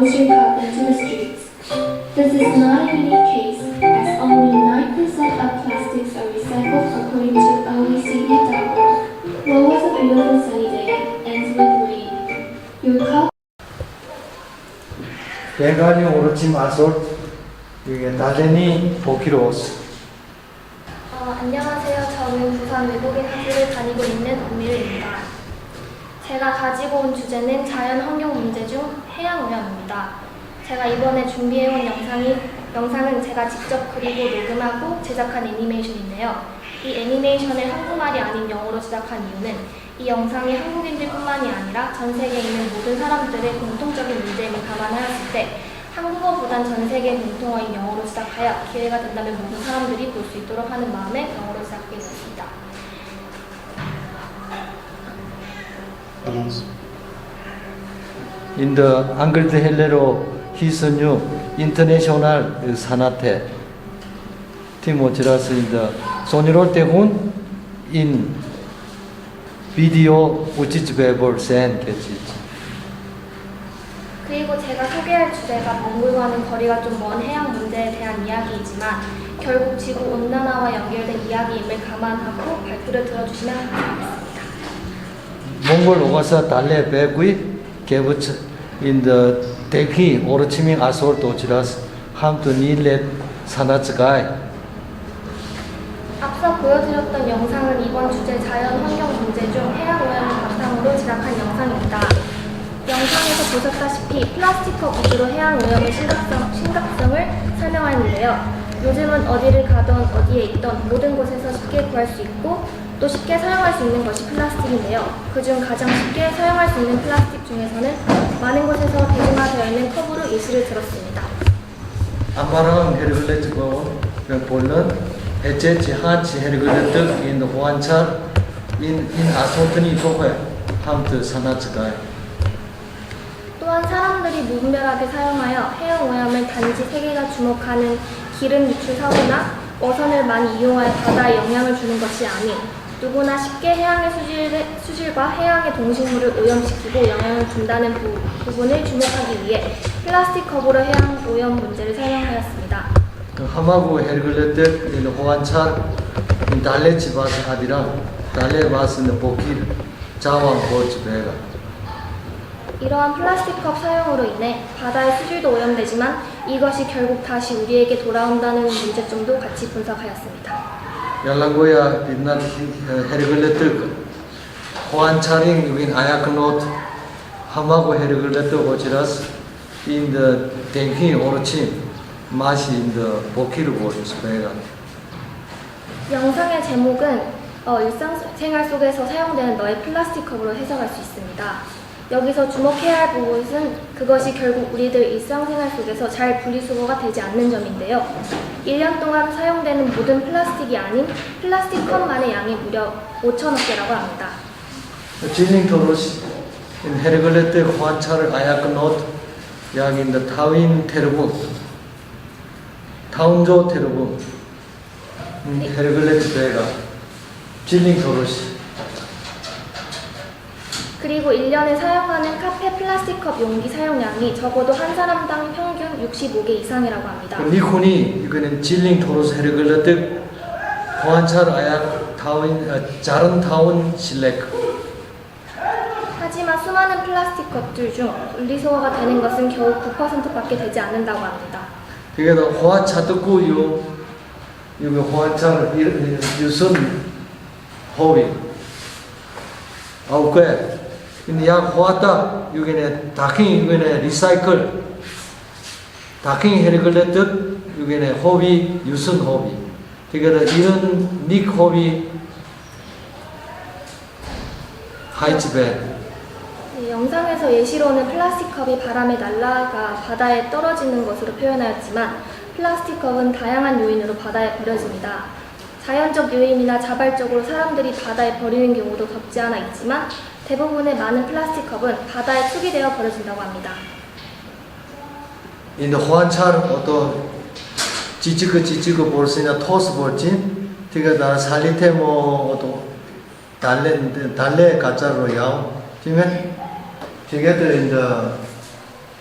monster caught into the streets. This is not a unique case, as only 9% of plastics are recycled according to OECD.org. What was a beautiful sunny day ends with rain. Your cup 대가리 오르침 아솔 이게 다데니 보키로스 어, 안녕하세요. 저는 부산 외국인 학교를 다니고 있는 오미르입니다. 제가 가지고 온 주제는 자연 환경 문제 중 해양 오염입니다. 제가 이번에 준비해온 영상이 영상은 제가 직접 그리고 녹음하고 제작한 애니메이션인데요. 이 애니메이션을 한국말이 아닌 영어로 제작한 이유는 이 영상이 한국인들뿐만이 아니라 전 세계에 있는 모든 사람들의 공통적인 문제임을 감안하였을 때 한국어보단 전 세계 공통어인 영어로 시작하여 기회가 된다면 모든 사람들이 볼 수 있도록 하는 마음에 영어로 되었습니다. In the Angel Hellero his new international sanate Timotiras in the Sonirol Tehun in video which is able send 그리고 제가 소개할 주제가 몽골과는 거리가 좀 먼 해양 문제에 대한 이야기이지만 결국 지구 온난화와 연결된 이야기임을 감안하고 발표를 들어주시면 감사하겠습니다. 몽골 오가사 달레 베구이 개부츠 the 데키 오르치밍 아솔 도치라스 함투 닐렛 사나츠가이 앞서 보여드렸던 영상은 이번 주제 자연 환경 문제 중 해양 오염을 바탕으로 제작한 영상입니다. 영상에서 보셨다시피 플라스틱컵 위주로 해양 오염의 심각성, 심각성을 설명하는데요. 요즘은 어디를 가던 어디에 있던 모든 곳에서 쉽게 구할 수 있고 또 쉽게 사용할 수 있는 것이 플라스틱인데요. 그중 가장 쉽게 사용할 수 있는 플라스틱 중에서는 많은 곳에서 대중화되어 있는 컵으로 예시를 들었습니다. 아마랑 헤르글레트고 볼런 해체치 하치 헤르글레트 인 호안차 인인 아소트니 토회 함트 사나츠가이 또한 사람들이 무분별하게 사용하여 해양 오염을 단지 세계가 주목하는 기름 유출 사고나 어선을 많이 이용하여 바다에 영향을 주는 것이 아닌 누구나 쉽게 해양의 수질, 수질 과 해양의 동식물을 오염시키고 영향을 준다는 부, 부분을 주목하기 위해 플라스틱 컵으로 해양 오염 문제를 설명하였습니다. 그 하마구 헤르글레트 인 호안차 인 달레치 바스 하디랑 달레 바스는 보킬 자왕 보츠 베가 이러한 플라스틱 컵 사용으로 인해 바다의 수질도 오염되지만 이것이 결국 다시 우리에게 돌아온다는 문제점도 같이 분석하였습니다. Bidnar 헤르글레트 호안차링 윈 아야크노트 하마구 헤르글레트 호치라스 in the 땡키 오르치 마시 in the 보키르 보츠 베가 영상의 제목은 어, 일상생활 속에서 사용되는 너의 플라스틱 컵으로 해석할 수 있습니다. 여기서 주목해야 할 부분은 그것이 결국 우리들 일상생활 속에서 잘 분리수거가 되지 않는 점인데요. 1년 동안 사용되는 모든 플라스틱이 아닌 플라스틱 컵만의 양이 무려 5천억 개라고 합니다. 질링 토로시 in 헤르글레트 호안차를 아야크노트 약 in the 타윈 테르군 타운조 테르군 헤르글레트 베가 질링 토로시 그리고 1년에 사용하는 카페 플라스틱 컵 용기 사용량이 적어도 한 사람당 평균 65개 이상이라고 합니다. 니콘이 이거는 질링 토로스 헤르글레트 호안차를 아약 타윈 어, 자른 타운 실렉 하지만 수많은 플라스틱 컵들 중 분리수거가 되는 것은 겨우 9%밖에 되지 않는다고 합니다. 그게 더 호안차 듣고 요 이거 호안차를 이- 유선 호비 아우 꽤 근데 약 호았다. 여기네 다킹 이거네 리사이클. 다킹 헤르글레트 여기네 호비 유선 호비. 그게 이런 닉 호비 하이츠베 네, 영상에서 예시로는 플라스틱 컵이 바람에 날아가 바다에 떨어지는 것으로 표현하였지만 플라스틱 컵은 다양한 요인으로 바다에 버려집니다. 자연적 요인이나 자발적으로 사람들이 바다에 버리는 경우도 적지 않아 있지만 대부분의 많은 플라스틱 컵은 바다에 투기되어 버려진다고 합니다. 인데 호안차를 어떤 지지그 지지그 볼수있나 토스 볼지 티가 다 살리테 뭐 어떤 달래 달래 가짜로 야오 지면 티게들 인데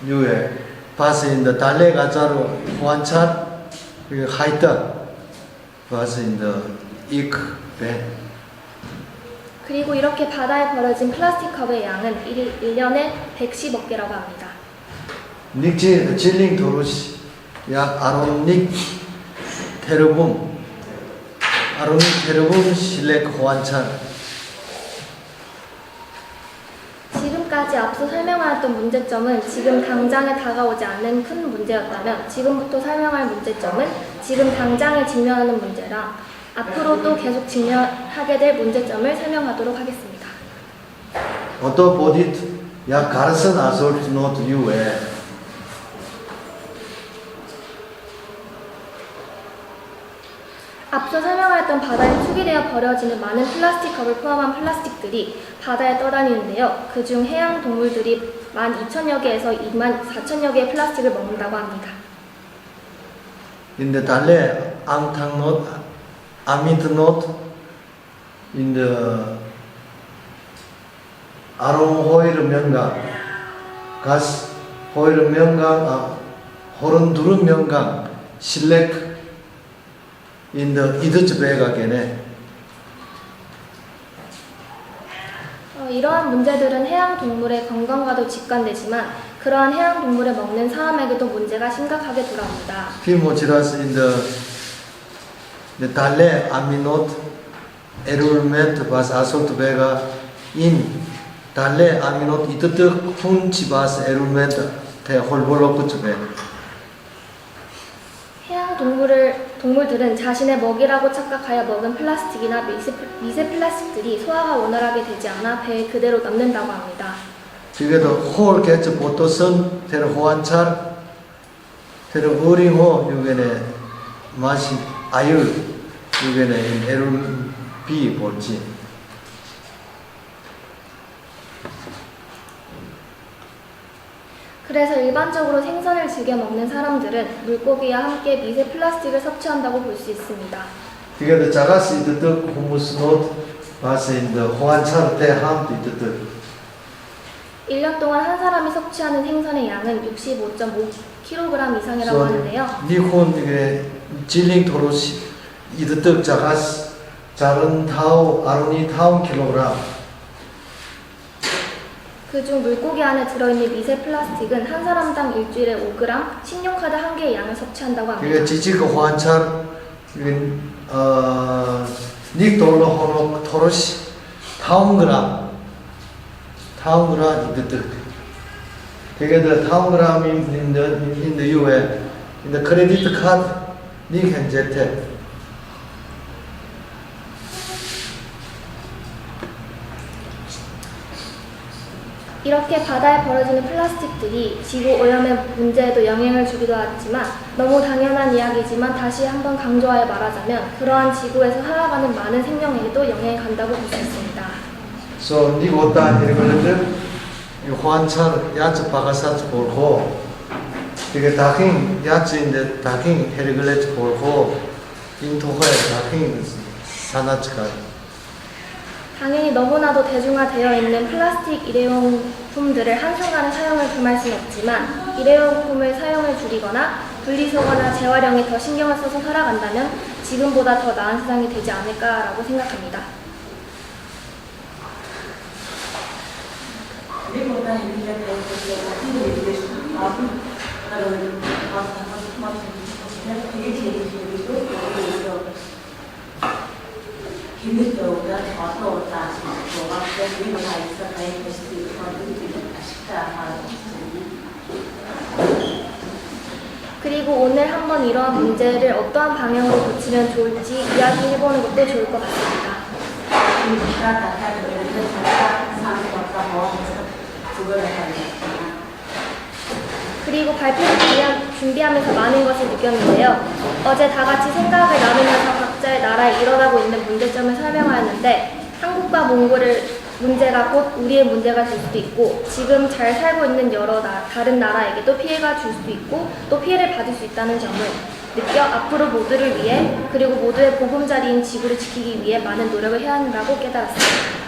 유에 in the 달래 가자로 호환찬 그 하이터 was in the ik 배 그리고 이렇게 바다에 버려진 플라스틱 컵의 양은 1, 년에 110억 개라고 합니다. 닉지 질링 도로시 약 아론닉 테르붐 아론닉 테르붐 실렉 호환찬 지금까지 앞서 설명하였던 문제점은 지금 당장에 다가오지 않는 큰 문제였다면 지금부터 설명할 문제점은 지금 당장에 직면하는 문제랑 앞으로 또 계속 직면하게 될 문제점을 설명하도록 하겠습니다. 어떠 보디트 약 가르슨 아솔트 노트 유에 앞서 설명하였던 바다에 투기되어 버려지는 많은 플라스틱 컵을 포함한 플라스틱들이 바다에 떠다니는데요. 그중 해양 동물들이 12,000여 개에서 24,000여 개의 플라스틱을 먹는다고 합니다. in the 달래 앙탕 노트 아미드 노트 in the 아롱 호이르 명강 가스 호이르 명강 아 호른두르 명강 실렉 in the 이드즈 베가게네 어, 이러한 문제들은 해양 동물의 건강과도 직관되지만 그러한 해양 동물을 먹는 사람에게도 문제가 심각하게 돌아옵니다. 피모지라스 in the the 달래 아미노트 에룰멘트 바스 아솔트 베가 in 달래 아미노트 이뜨뜨 훈치 바스 에룰멘트 테 홀볼로쿠츠 베 해양 동물을 동물들은 자신의 먹이라고 착각하여 먹은 플라스틱이나 미세, 플라스틱들이 소화가 원활하게 되지 않아 배에 그대로 남는다고 합니다. 지게도 홀 개츠 보토선 테르 호안찰 테르 어링호 유게네 마시 아유 유게네 에룰 비 볼지 그래서 일반적으로 생선을 즐겨 먹는 사람들은 물고기와 함께 미세 플라스틱을 섭취한다고 볼 수 있습니다. 지게도 자가스 이뜨뜨 후무스 노트 바스 인더 호안찰 테 함도 이뜨뜨 1년 동안 한 사람이 섭취하는 생선의 양은 65.5kg 이상이라고 하는데요. 니콘 이게 질링 토로시 이드득 자가스 자른 타우 아로니 타운 킬로 그중 물고기 안에 들어있는 미세 플라스틱은 한 사람당 일주일에 5g, 신용카드 한 개의 양을 섭취한다고 합니다. 이게 지지그 호안찰 이게 어닉 돌로 호노 토로시 타운 그람 타운 그람 이드득 되게 더 타운 그람 인더 인더 유에 인더 크레디트 카드 닉 현재테 이렇게 바다에 버려지는 플라스틱들이 지구 오염의 문제에도 영향을 주기도 하지만 너무 당연한 이야기지만 다시 한번 강조하여 말하자면 그러한 지구에서 살아가는 많은 생명에게도 영향이 간다고 볼 수 있습니다. So 니 못다 이르거든 이 호안찰 야츠 바가사츠 볼고 이게 다킹 야츠인데 다킹 헤르글레츠 볼고 인토호에 다킹 사나츠가 당연히 너무나도 대중화되어 있는 플라스틱 일회용품들을 한순간에 사용을 금할 수는 없지만 일회용품을 사용을 줄이거나 분리수거나 재활용에 더 신경을 써서 살아간다면 지금보다 더 나은 세상이 되지 않을까라고 생각합니다. Ma che dice di questo 힘들다고가 어서 왔다 하시고 앞에 우리가 있어 가야 될 수도 있고 우리가 아쉽다 하고 그리고 오늘 한번 이러한 문제를 어떠한 방향으로 고치면 좋을지 이야기해보는 것도 좋을 것 같습니다. 그 그걸 하는 그리고 발표를 준비하- 준비하면서 많은 것을 느꼈는데요. 어제 다 같이 생각을 나누면서 각자의 나라에 일어나고 있는 문제점을 설명하였는데 한국과 몽골을 문제가 곧 우리의 문제가 될 수도 있고 지금 잘 살고 있는 여러 나- 다른 나라에게도 피해가 줄 수도 있고 또 피해를 받을 수 있다는 점을 느껴 앞으로 모두를 위해 그리고 모두의 보금자리인 지구를 지키기 위해 많은 노력을 해야 한다고 깨달았습니다.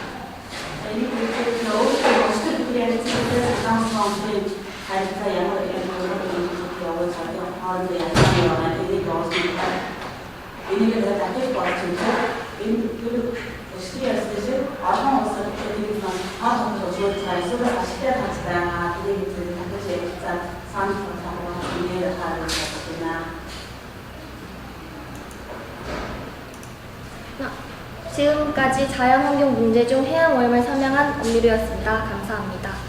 지금까지 자연환경 문제 중 해양 오염을 설명한 엄미루였습니다. 감사합니다.